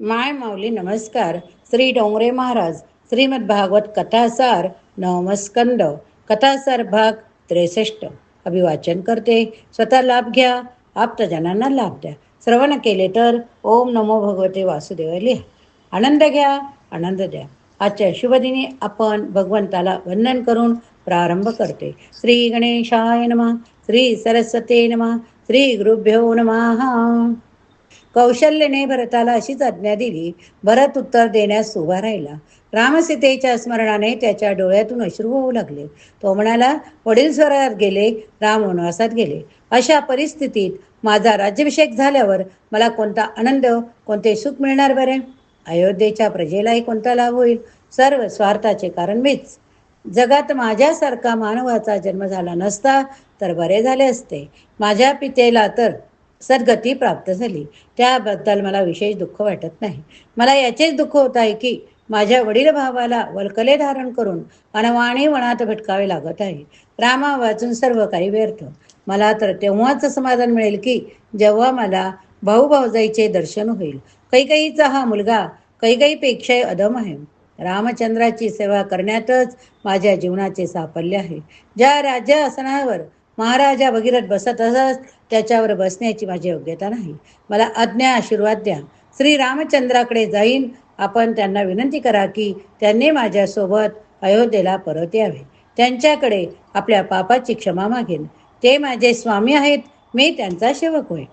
माय माऊली नमस्कार. श्री डोंगरे महाराज श्रीमद भागवत कथासार नवमस्कंद. कथासार भाग त्रेसष्ट. अभिवाचन करते. स्वतः लाभ घ्या आप्तजनांना लाभ द्या. श्रवण केले तर ओम नमो भगवते वासुदेव लिहा. आनंद घ्या आनंद द्या. आजच्या शुभदिनी आपण भगवंताला वंदन करून प्रारंभ करते. श्री गणेशाय नमः श्री सरस्वते नमः श्री गुरुभ्यो नमः. कौशल्यने भरताला अशीच आज्ञा दिली भरत उत्तर देण्यास उभा राहिला. रामसीतेच्या स्मरणाने त्याच्या डोळ्यातून अश्रू होऊ लागले. तो म्हणाला वडील स्वरात गेले राम वनवासात गेले. अशा परिस्थितीत माझा राज्याभिषेक झाल्यावर मला कोणता आनंद कोणते सुख मिळणार बरे? अयोध्येच्या प्रजेलाही कोणता लाभ होईल? सर्व स्वार्थाचे कारण मीच. जगात माझ्यासारखा मानवाचा जन्म झाला नसता तर बरे झाले असते. माझ्या पितेला तर सद्गती प्राप्त झाली. त्याबद्दल मला विशेष दुःख वाटत नाही. मला याचेच दुःख होत आहे की माझ्या वडील भावाला वल्कले धारण करून अनवाणी वनात भटकावे लागत आहे. रामा वाचून सर्व काही व्यर्थ. मला तर तेव्हाच समाधान मिळेल की जेव्हा मला भाऊ भाऊजाईचे दर्शन होईल. कैकईचा हा मुलगा कैकईपेक्षाही अदम आहे. रामचंद्राची सेवा करण्यातच माझ्या जीवनाचे साफल्य आहे. ज्या राज्य आसनावर महाराजा भगीरथ बसत असत त्याच्यावर बसण्याची माझी योग्यता नाही. मला आज्ञा आशीर्वाद द्या. श्री रामचंद्राकडे जाईन. आपण त्यांना विनंती करा की त्यांनी माझ्यासोबत अयोध्येला परत यावे. त्यांच्याकडे आपल्या पापाची क्षमा मागेन. ते माझे स्वामी आहेत. मी त्यांचा सेवक होय.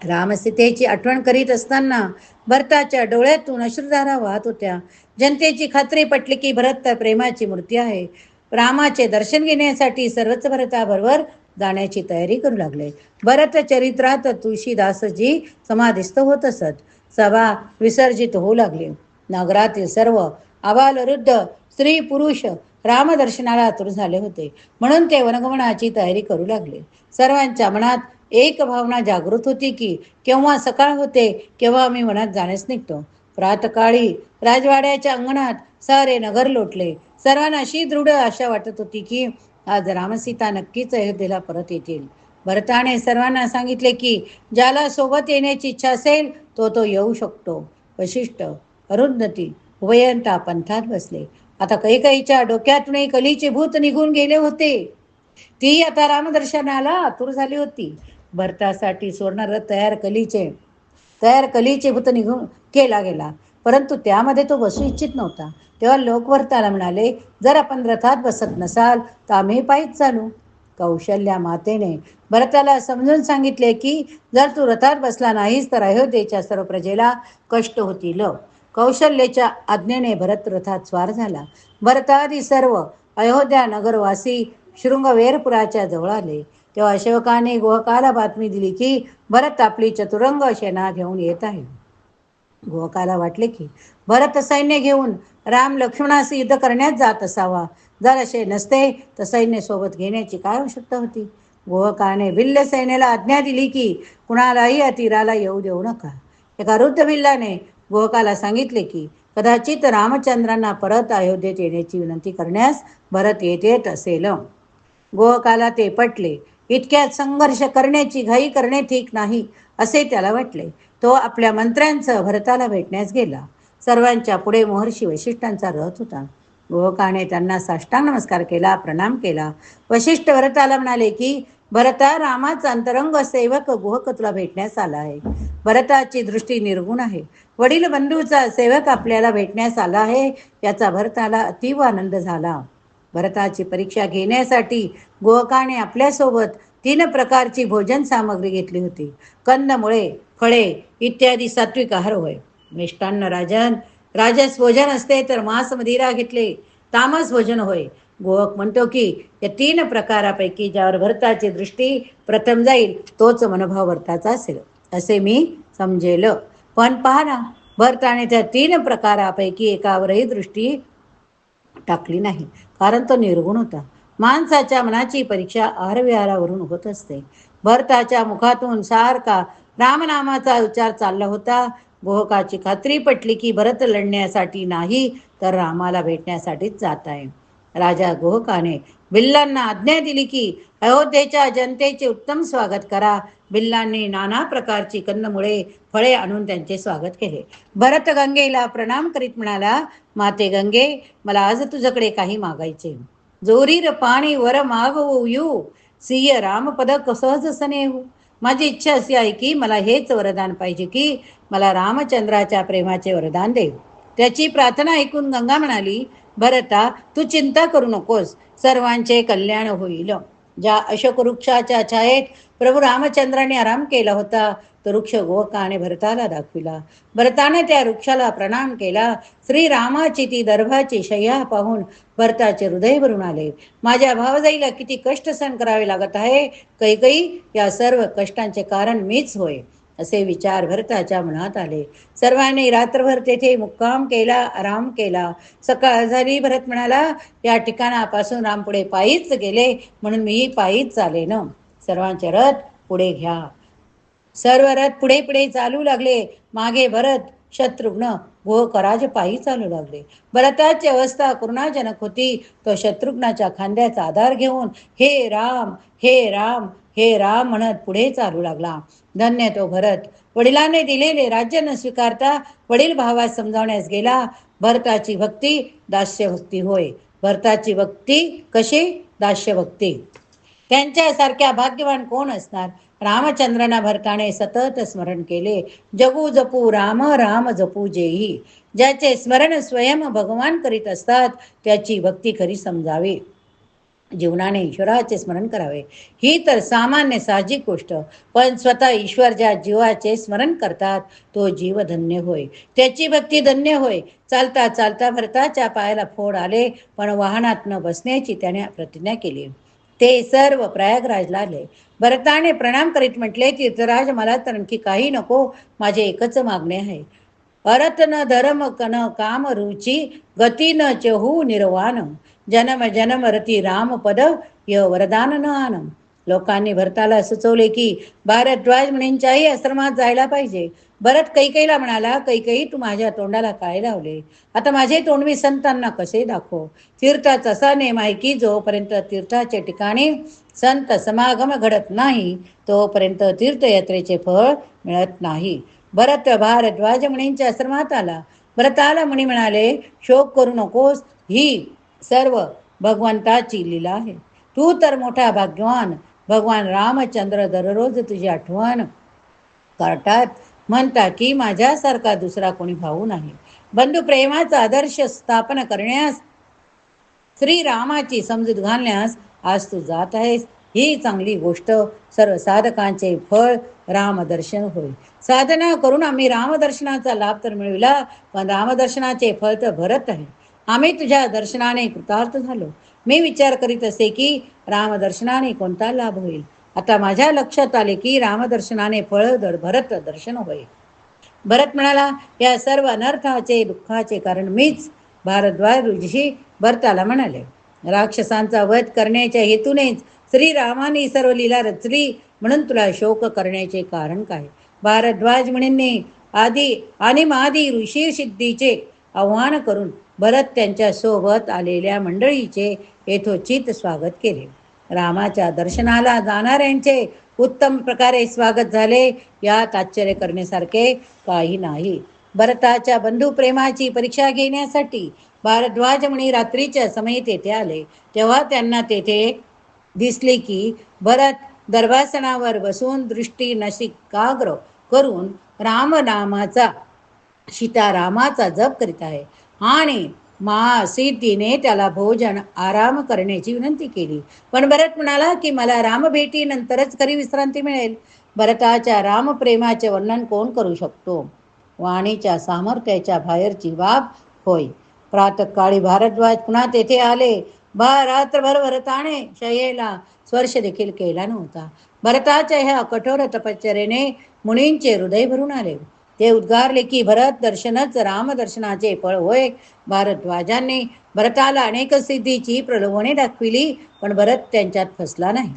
रामसीतेची आठवण करीत असताना भरताच्या डोळ्यातून अश्रुधारा वाहत होत्या. जनतेची खात्री पटली की भरत तर प्रेमाची मूर्ती आहे. रामाचे दर्शन घेण्यासाठी सर्वच भरताबरोबर जाण्याची तयारी करू लागले. भरत चरित्रात तुळशीदासजी समाधिस्थ होत असत. सभा विसर्जित होऊ लागली. नगरातील सर्व आबालवृद्ध स्त्री पुरुष रामदर्शनाला आतुर झाले होते. म्हणून ते वनगमनाची तयारी करू लागले. सर्वांच्या मनात एक भावना जागृत होती की केव्हा सकाळ होते केव्हा आम्ही वनात जाण्यास निघतो. प्रातकाळी राजवाड्याच्या अंगणात सारे नगर लोटले. सर्वांना अशी दृढ आशा वाटत होती की आज रामसीता नक्कीच अयोध्येला परत येतील. भरताने सर्वांना सांगितले की ज्याला सोबत येण्याची इच्छा असेल तो तो येऊ शकतो. वशिष्ठ अरुंधती उभयंता पंथात बसले. आता काही काहीच्या डोक्यातूनही कलीचे भूत निघून गेले होते. ती आता रामदर्शनाला आतुर झाली होती. भरतासाठी सोडणार तयार कलीचे तयार कलीचे भूत निघून केला गेला. परंतु त्यामध्ये तो बसू इच्छित नव्हता. तेव्हा लोकवर्ताला म्हणाले जर आपण रथात बसत नसाल तर आम्ही पायीच चालू. कौशल्या मातेने भरताला समजून सांगितले की जर तू रथात बसला नाहीस तर अयोध्येच्या सर्व प्रजेला कष्ट होतील. कौशल्याच्या आज्ञेने भरत रथात स्वार झाला. भरतादी सर्व अयोध्या नगरवासी शृंगवेरपुराच्या जवळ आले. तेव्हा अशोकाने गोहकाला बातमी दिली की भरत आपली चतुरंग सेना घेऊन येत आहे. गोहकाला वाटले की भरत सैन्य घेऊन राम लक्ष्मणास युद्ध करण्यात जात असावा जर असे नसते तर सैन्य सोबत घेण्याची काय आवश्यकता होती? गोहकाने भिल्ल सैन्याला आज्ञा दिली की कुणालाही अतिराला येऊ देऊ नका. एका वृद्ध भिल्लाने गोहकाला सांगितले की कदाचित रामचंद्रांना परत अयोध्येत येण्याची विनंती करण्यास भरत येत येत असेल. गोहकाला ते पटले इतक्यात संघर्ष करण्याची घाई करणे ठीक नाही असे त्याला वाटले. तो आपल्या मंत्र्यांचं भरताला भेटण्यास गेला. सर्वांच्या पुढे महर्षी वशिष्ठांचा रथ होता. गोहकाने त्यांना साष्टांग नमस्कार केला प्रणाम केला. वशिष्ठ भरताला म्हणाले की भरता रामाचा अंतरंग सेवक गोहक तुला भेटण्यास आला आहे. भरताची दृष्टी निर्गुण आहे. वडील बंधूचा सेवक आपल्याला भेटण्यास आला आहे. याचा भरताला अतीव आनंद झाला. भरताची परीक्षा घेण्यासाठी गोहकाने आपल्यासोबत तीन प्रकारची भोजन सामग्री घेतली होती. कंदमुळे फळे इत्यादी सात्विक आहार होय. मिष्टान्न राजन राजस भोजन असते तर मांस मदिरा घेतले. तामस भोजन होय. गोवक म्हणतो की या तीन प्रकारापैकी ज्यावर भरताची दृष्टी प्रथम जाईल तोच मनोभाव भरताचा असेल. असे मी समजेल. पण पहा ना भरताने त्या तीन प्रकारापैकी एकावरही दृष्टी टाकली नाही. कारण तो निर्गुण होता. माणसाच्या मनाची परीक्षा आहारविहारावरून होत असते. भरताच्या मुखातून सारखा रामनामाचा उच्चार चालला होता. गोहकाची खात्री पटली की भरत लढण्यासाठी नाही तर रामाला भेटण्यासाठीच जात आहे. राजा गोहकाने बिल्लांना आज्ञा दिली की अयोध्येच्या जनतेचे उत्तम स्वागत करा. बिल्लांनी नाना प्रकारची कंदमुळे फळे आणून त्यांचे स्वागत केले. भरत गंगेला प्रणाम करीत म्हणाला माते गंगे मला आज तुझ्याकडे काही मागायचे जोरीर पाणी वर मागवू यू सिय रामपद सहज सनेहू. माझी इच्छा अशी आहे की मला हेच वरदान पाहिजे की मला रामचंद्राच्या प्रेमाचे वरदान देऊ. त्याची प्रार्थना ऐकून गंगा म्हणाली भरता तू चिंता करू नकोस सर्वांचे कल्याण होईल. ज्या अशोक वृक्षाच्या छायेत प्रभू रामचंद्राने आराम केला होता तो वृक्ष गोकाने भरताला दाखविला. भरताने त्या वृक्षाला प्रणाम केला. श्री रामाची ती दर्भाची शय्या पाहून भरताचे हृदय भरून आले. माझ्या भावजाईला किती कष्ट सहन करावे लागत आहे? कैकई या सर्व कष्टांचे कारण मीच होय असे विचार भरताच्या मनात आले. सर्वांनी रात्रभर तेथे मुक्काम केला आराम केला. सकाळ झाली भरत म्हणाला या ठिकाणापासून राम पुढे पायीच गेले म्हणून मी पायीच चाले न सर्वांचे रथ पुढे घ्या. सर्व रथ पुढे पुढे चालू लागले. मागे भरत शत्रुघ्न गोकराज पायी चालू लागले. भरताची अवस्था करुणाजनक होती. तो शत्रुघ्नाच्या खांद्याचा आधार घेऊन हे राम हे राम हे राम म्हणत पुढे चालू लागला. धन्य तो भरत. वडिलांनी दिलेले राज्य न स्वीकारता वडील भावास समजावण्यास गेला. भरताची भक्ती दास्य भक्ती होय. भरताची भक्ती कशी? दास्य भक्ती त्यांच्यासारख्या भाग्यवान कोण असणार? रामचंद्रना भरताने सतत स्मरण केले. जगू जपू राम राम जपू जेही. ज्याचे स्मरण स्वयं भगवान करीत असतात त्याची भक्ती खरी समजावी. जीवनाने ईश्वराचे स्मरण करावे. ही तर सामान्य साहजिक गोष्ट. पण स्वतः ईश्वर ज्या जीवाचे स्मरण करतात तो जीव धन्य होय. त्याची भक्ती धन्य होय. चालता चालता भरताच्या पायाला फोड आले पण वाहनात न बसण्याची त्याने प्रतिज्ञा केली. ते सर्व प्रयागराजला आले. भरताने प्रणाम करीत म्हटले तीर्थराज मला तर आणखी काही नको माझे एकच मागणे आहे. अरत न धर्म कन काम रुची गती न चहू निर्वाण. जनम जनम रती राम पद य वरदान न आनम लोकांनी भरताला सुचवले की भारद्वाज मुनींच्याही आश्रमात जायला पाहिजे. भरत कैकेईला म्हणाला कैकई तू माझ्या तोंडाला काय लावले? आता माझे तोंड मी संतांना कसे दाखव? तीर्थाचा असा नेम आहे की जोपर्यंत तीर्थाचे ठिकाणी संत समागम घडत नाही तोपर्यंत तीर्थयात्रेचे फळ मिळत नाही. भरत भारद्वाज मुनींच्या आश्रमात आला. भरताला मुनी म्हणाले शोक करू नकोस ही सर्व भगवंताची लीला आहे. तू तर मोठा भाग्यवान भगवान रामचंद्र दररोज तुझी आठवण करतात. म्हणता की माझ्यासारखा दुसरा कोणी भाऊ नाही. बंधू प्रेमाचा आदर्श स्थापन करण्यास श्री रामाची समजूत घालण्यास आज तू जात आहेस. ही चांगली गोष्ट सर्व साधकांचे फळ रामदर्शन होय. साधना करून आम्ही रामदर्शनाचा लाभ तर मिळविला पण रामदर्शनाचे फळ तर भरत आहे. आम्ही तुझ्या दर्शनाने कृतार्थ झालो. मी विचार करीत असे की रामदर्शनाने कोणता लाभ होईल? आता माझ्या लक्षात आले की रामदर्शनाने फळ दर भरत दर्शन होईल. भरत म्हणाला या सर्व अनर्थाचे दुःखाचे कारण मीच भारद्वाज ऋषी भरताला म्हणाले. राक्षसांचा वध करण्याच्या हेतूनेच श्रीरामाने सर्व लीला रचली. म्हणून तुला शोक करण्याचे कारण काय? भारद्वाज मुनींनी आधी आणि मादी ऋषी सिद्धीचे आव्हान करून भरत त्यांच्यासोबत आलेल्या मंडळीचे यथोचित स्वागत केले. रामाच्या दर्शनाला जाणाऱ्यांचे उत्तम प्रकारे स्वागत झाले. यात आश्चर्य करण्यासारखे काही नाही. भरताच्या बंधू प्रेमाची परीक्षा घेण्यासाठी भारद्वाज म्हणे रात्रीच्या समयी तेथे आले. तेव्हा त्यांना तेथे दिसले की भरत दर्भासनावर बसून दृष्टी नशिकाग्र करून रामनामाचा सीतारामाचा जप करीत आहे. आणि मा सीतीने त्याला भोजन आराम करण्याची विनंती केली. पण भरत म्हणाला की मला राम भेटीनंतरच खरी विश्रांती मिळेल. भरताच्या रामप्रेमाचे वर्णन कोण करू शकतो? वाणीच्या सामर्थ्याच्या बाहेरची बाब होय. प्रातकाळी भारद्वाज पुन्हा तेथे आले. भा रात्रभर भरताने शयेला स्पर्श देखील केला नव्हता. भरताच्या ह्या कठोर तपश्चरेने मुनींचे हृदय भरून आले. ते उद्गारले की भरत दर्शनच रामदर्शनाचे फळ होय. भारद्वाजांनी भरताला अनेक सिद्धीची प्रलोभने दाखविली पण भरत त्यांच्यात फसला नाही.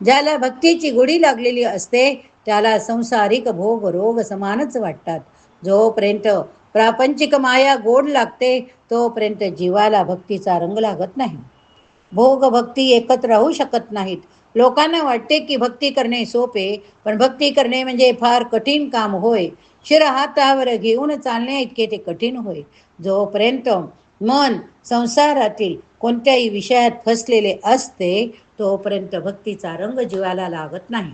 ज्याला भक्तीची गोडी लागलेली असते त्याला संसारिक भोग रोग समानच वाटतात. जोपर्यंत प्रापंचिक माया गोड लागते तोपर्यंत जीवाला भक्तीचा रंग लागत नाही. भोग भक्ती एकत्र राहू शकत नाहीत. लोकांना वाटते की भक्ती करणे सोपे पण भक्ती करणे म्हणजे फार कठीण काम होय. शिर हातावर घेऊन चालणे इतके ते कठीण होय. जोपर्यंत मन संसारातील कोणत्याही विषयात फसलेले असते तोपर्यंत भक्तीचा रंग जीवाला लागत नाही.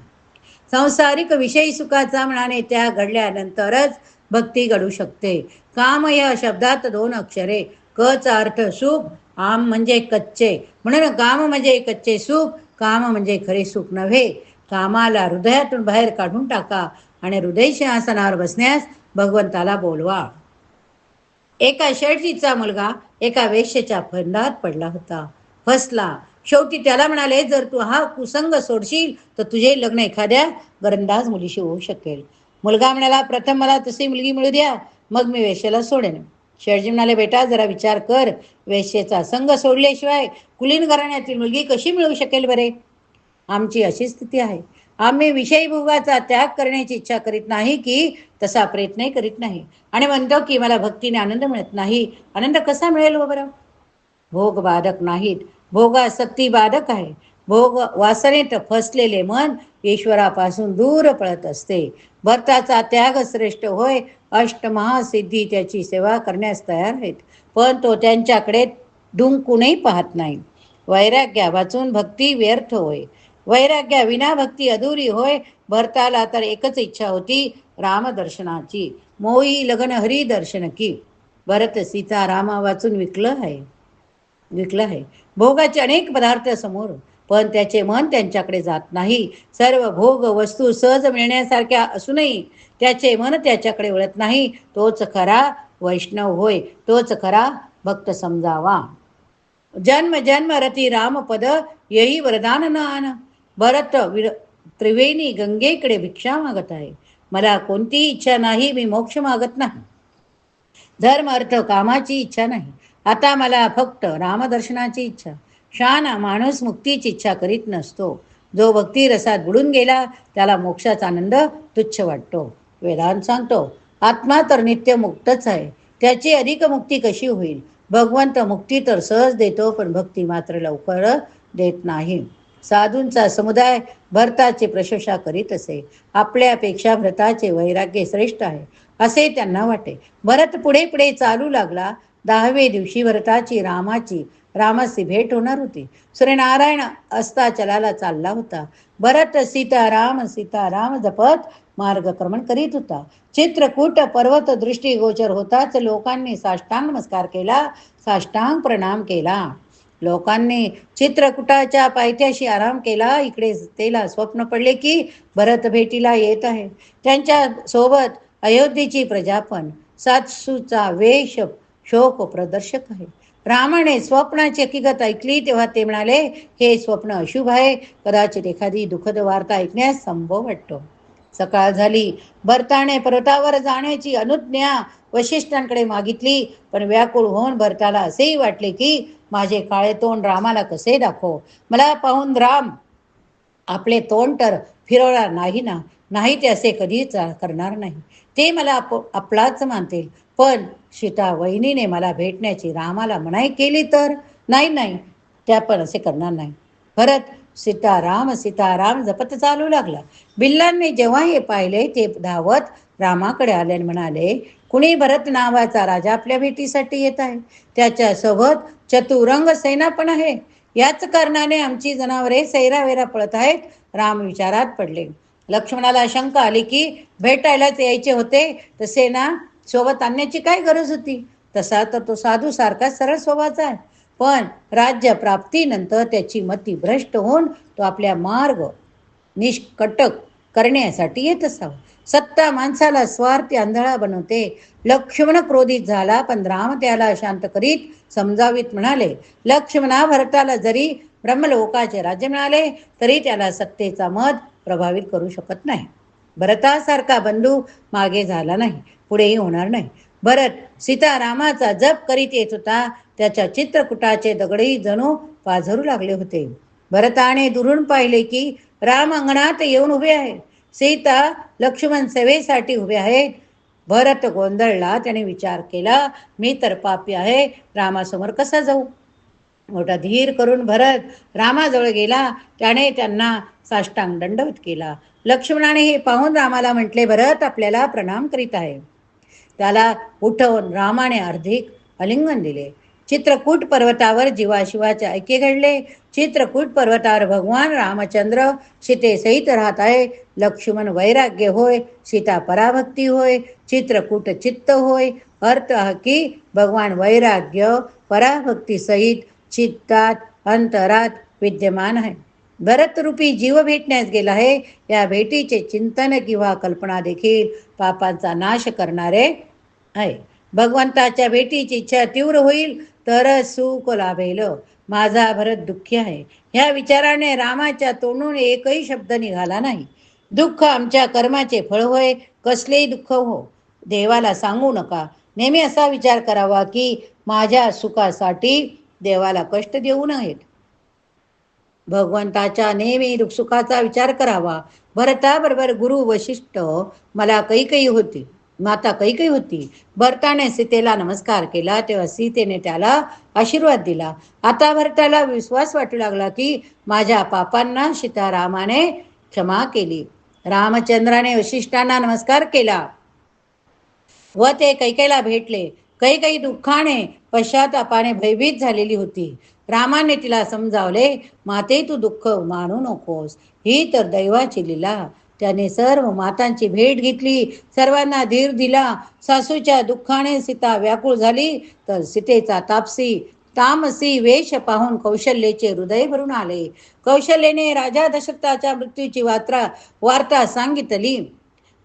संसारिक विषयी सुखाचा म्हणाने त्या घडल्यानंतरच भक्ती घडू शकते. काम या शब्दात दोन अक्षरे कचा अर्थ सुख आम म्हणजे कच्चे. म्हणून काम म्हणजे कच्चे सुख काम म्हणजे खरे सुख नव्हे. कामाला हृदयातून बाहेर काढून टाका. आणि हृदय सिंहासनावर बसण्यास भगवंताला बोलवा. एका शेठजीचा मुलगा एका वेश्येच्या फंदात पडला होता. फसला. शेवटी त्याला म्हणाले जर तू हा कुसंग सोडशील तर तुझे लग्न एखाद्या गरंदाज मुलीशी होऊ शकेल. मुलगा म्हणाला प्रथम मला तशी मुलगी मिळू द्या मग मी वेश्याला सोडेन. शेठजी म्हणाले बेटा जरा विचार कर. वेश्येचा संघ सोडल्याशिवाय कुलीन घराण्यातील मुलगी कशी मिळू शकेल बरे? आमची अशी स्थिती आहे. आम्ही विषयी भोगाचा त्याग करण्याची इच्छा करीत नाही की तसा प्रयत्नही करीत नाही. आणि म्हणतो की मला भक्तीने आनंद मिळत नाही. आनंद कसा मिळेल हो बरं? भोग बाधक नाहीत. भोगासक्ती बाधक आहे. भोग वासनेत फसलेले मन ईश्वरापासून दूर पळत असते. भक्ताचा त्याग श्रेष्ठ होय. अष्टमहासिद्धी त्याची सेवा करण्यास तयार आहेत. पण तो त्यांच्याकडे डुंकूनही पाहत नाही. वैराग्या वाचून भक्ती व्यर्थ होय. वैराग्या विना भक्ती अधुरी होय भरताला तर एकच इच्छा होती रामदर्शनाची. मोई लग्न हरी दर्शन की. भरत सीता रामा वाचून विकलं आहे. विकलं आहे. भोगाचे अनेक पदार्थ समोर पण त्याचे मन त्यांच्याकडे जात नाही. सर्व भोग वस्तू सहज मिळण्यासारख्या असूनही त्याचे मन त्याच्याकडे वळत नाही. तोच खरा वैष्णव होय तोच खरा भक्त समजावा. जन्म जन्म रती रामपद येई वरदान न आण भरत विर त्रिवेणी गंगेकडे भिक्षा मागत आहे. मला कोणतीही इच्छा नाही मी मोक्ष मागत नाही. धर्म अर्थ कामाची इच्छा नाही. आता मला फक्त रामदर्शनाची इच्छा. शान माणूस मुक्तीची इच्छा करीत नसतो. जो भक्ती रसात बुडून गेला त्याला मोक्षाचा आनंद तुच्छ वाटतो. वेदांत सांगतो आत्मा तर नित्य मुक्तच आहे. त्याची अधिक मुक्ती कशी होईल? भगवंत मुक्ती तर सहज देतो पण भक्ती मात्र लवकर देत नाही. साधूंचा समुदाय भरताची प्रशंसा करीत असे. आपल्यापेक्षा भरताचे वैराग्य श्रेष्ठ आहे असे त्यांना वाटे. भरत पुढे पुढे चालू लागला. दहावे दिवशी भरताची रामाची रामाची भेट होणार होती. सूर्यनारायण अस्ताचलाला चालला होता. भरत सीताराम सीताराम जपत मार्गक्रमण करीत होता. चित्रकूट पर्वत दृष्टीगोचर होताच लोकांनी साष्टांग नमस्कार केला. साष्टांग प्रणाम केला. लोकांनी चित्रकुटाच्या पायथ्याशी आराम केला. इकडे तेला स्वप्न पडले की भरत भेटीला येत आहे. त्यांच्यासोबत अयोध्येची प्रजा पण सातसूचा वेश शोक प्रदर्शक आहे. रामाने स्वप्नाची हकीकत ऐकली तेव्हा ते म्हणाले हे स्वप्न अशुभ आहे. कदाचित एखादी दुःखद वार्ता ऐकण्यास संभव वाटतो. सकाळ झाली. भरताने पर्वतावर जाण्याची अनुज्ञा वशिष्ठांकडे मागितली. पण व्याकुळ होऊन भरताला असेही वाटले की माझे काळे तोंड रामाला कसे दाखव? मला पाहून राम आपले तोंड तर फिरवणार नाही ना? नाही ते असे कधीच करणार नाही. ते मला आप आपलाच मानतील. पण सीता वहिनीने मला भेटण्याची रामाला मनाई केली तर? नाही नाही त्या पण असे करणार नाही. भरत सीताराम सीताराम जपत चालू लागला. बिल्लांनी जेव्हा हे पाहिले ते धावत रामाकडे आले आणि म्हणाले कुणी भरत नावाचा राजा आपल्या भेटीसाठी येत आहे? त्याच्यासोबत चतुरंग सेना पण आहे. याच कारणाने आमची जनावरे सैरावेरा पळत आहेत. राम विचारात पडले. लक्ष्मणाला शंका आली की भेटायलाच यायचे होते तर सेना सोबत आणण्याची काय गरज होती? तसा तर तो साधू सारखा सरळ स्वभावाचा आहे. पण राज्य प्राप्तीनंतर त्याची मती भ्रष्ट होऊन तो आपल्या मार्ग निष्कटक करण्यासाठी येत असावा. सत्ता माणसाला स्वार्थी आंधळा बनवते. लक्ष्मण क्रोधित झाला पण राम त्याला शांत करीत समजावीत म्हणाले लक्ष्मणा भरताला जरी ब्रह्मलोकाचे राज्य मिळाले तरी त्याला सत्तेचा मत प्रभावित करू शकत नाही. भरतासारखा बंधू मागे झाला नाही पुढेही होणार नाही. भरत सीतारामाचा जप करीत येत होता त्याच्या चित्रकुटाचे दगडही जणू पाझरू लागले होते. भरताने दुरून पाहिले की राम अंगणात येऊन उभे आहे सीता लक्ष्मण सेवेसाठी उभे आहेत. भरत गोंधळला त्याने विचार केला मी तर पापी आहे रामासमोर कसा जाऊ? मोठा धीर करून भरत रामाजवळ गेला. त्याने त्यांना साष्टांग दंडवत केला. लक्ष्मणाने हे पाहून रामाला म्हटले भरत आपल्याला प्रणाम करीत आहे. त्याला उठवून रामाने अर्धिक अलिंगन दिले. चित्रकूट पर्वतावर जीवाशिवाचे ऐक्य घडले. चित्रकूट पर्वतावर भगवान रामचंद्र सीतेसहित राहत आहे. लक्ष्मण वैराग्य होय सीता पराभक्ती होय चित्रकूट चित्त होय. अर्थ हा की भगवान वैराग्य पराभक्ती सहित चित्तात अंतरात विद्यमान आहे. भरतरूपी जीव भेटण्यास गेला आहे. या भेटीचे चिंतन किंवा कल्पना देखील पापांचा नाश करणारे आहे. भगवंताच्या भेटीची इच्छा तीव्र होईल. तर सुख लाभेल माझा भरत दुःखी आहे. ह्या विचाराने रामाच्या तोंडून एकही शब्द निघाला नाही. दुःख आमच्या कर्माचे फळ होय कसलेही दुःख हो. देवाला सांगू नका. नेहमी असा विचार करावा की माझ्या सुखासाठी देवाला कष्ट देऊ नयेत. भगवंताच्या नेहमी सुखाचा विचार करावा. भरताबरोबर गुरु वशिष्ठ मला काही काही होती. माता कैकई होती. भरताने सीतेला नमस्कार केला तेव्हा सीतेने त्याला आशीर्वाद दिला. आता भरताला विश्वास वाटू लागला की माझ्या पापांना सीतारामाने क्षमा केली. रामचंद्राने वशिष्ठांना नमस्कार केला. व ते कैकेला भेटले. काही काही दुःखाने पश्चातापाने भयभीत झालेली होती. रामाने तिला समजावले माते तू दुःख मानू नकोस. ही तर दैवाची लीला. त्याने सर्व मातांची भेट घेतली. सर्वांना धीर दिला. सासूच्या दुःखाने सीता व्याकुळ झाली. तर सीतेचा तापसी तामसी वेश पाहून कौशल्येचे हृदय भरून आले. कौशल्यने राजा दशरथाच्या मृत्यूची वार्ता वार्ता सांगितली.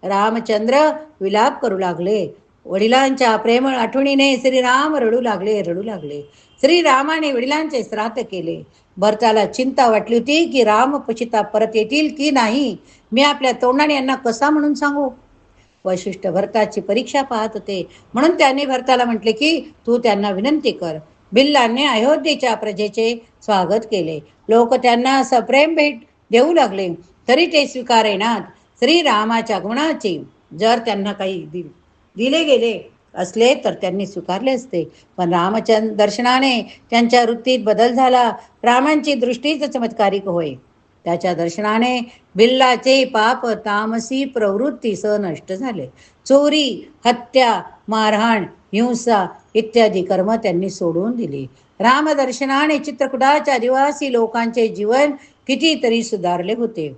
रामचंद्र विलाप करू लागले. वडिलांच्या प्रेम आठवणीने श्रीराम रडू लागले रडू लागले. श्रीरामाने वडिलांचे श्राद्ध केले. भरताला चिंता वाटली होती की राम पशिता परत येतील की नाही? मी आपल्या तोंडाने यांना कसा म्हणून सांगू? वशिष्ठ भरताची परीक्षा पाहत होते. म्हणून त्यांनी भरताला म्हटले की तू त्यांना विनंती कर. बिल्लांनी अयोध्येच्या प्रजेचे स्वागत केले. लोक त्यांना सप्रेम भेट देऊ लागले. तरी ते स्वीकारेनात श्रीरामाच्या गुणाची जर त्यांना काही दिली दिले गेले असले तर त्यांनी स्वीकारले असते. पण रामचंद्र दर्शनाने त्यांच्या वृत्तीत बदल झाला. रामांची दृष्टीच चमत्कारिक होय. त्याच्या दर्शनाने बिल्लाचे पाप तामसी प्रवृत्ती स नष्ट झाले. चोरी हत्या मारहाण हिंसा इत्यादी कर्म त्यांनी सोडून दिली. रामदर्शनाने चित्रकुटाच्या आदिवासी लोकांचे जीवन कितीतरी सुधारले होते.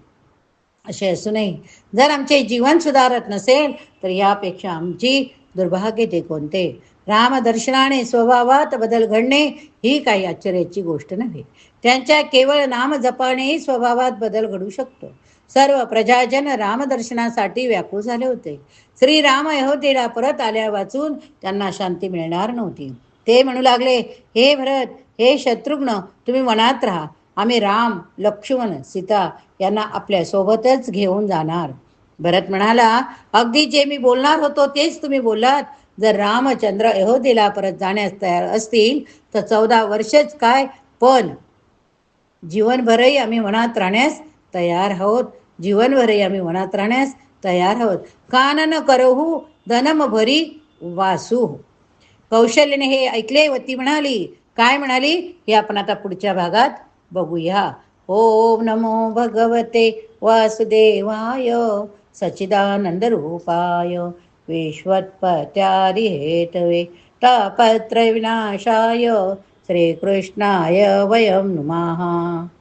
असे असूनही जर आमचे जीवन सुधारत नसेल तर यापेक्षा आमची दुर्भाग्य ते कोणते? रामदर्शनाने स्वभावात बदल घडणे ही काही आश्चर्याची गोष्ट नव्हे. त्यांच्या केवळ नाम जपानेही स्वभावात बदल घडू शकतो. सर्व प्रजाजन रामदर्शनासाठी व्याकुळ झाले होते. श्रीराम अयोध्येला परत आल्या वाचून त्यांना शांती मिळणार नव्हती. ते म्हणू लागले हे भरत हे शत्रुघ्न तुम्ही मनात राहा. आम्ही राम लक्ष्मण सीता यांना आपल्यासोबतच घेऊन जाणार. भरत म्हणाला अगदी जे मी बोलणार होतो तेच तुम्ही बोललात. जर रामचंद्र अयोध्येला परत जाण्यास तयार असतील तर चौदा वर्षच काय? पण जीवनभरही आम्ही मनात राहण्यास तयार आहोत. जीवनभरही आम्ही मनात राहण्यास तयार आहोत. कानन करहू धनम भरी वासू. कौशल्यने हे ऐकले व ती म्हणाली काय म्हणाली? हे आपण आता पुढच्या भागात बघूया. ॐ नमो भगवते वासुदेवाय सच्चिदानन्दरूपाय विश्वत्पत्यारिहेतवे तपत्रविनाशाय श्रीकृष्णाय वयं नुमः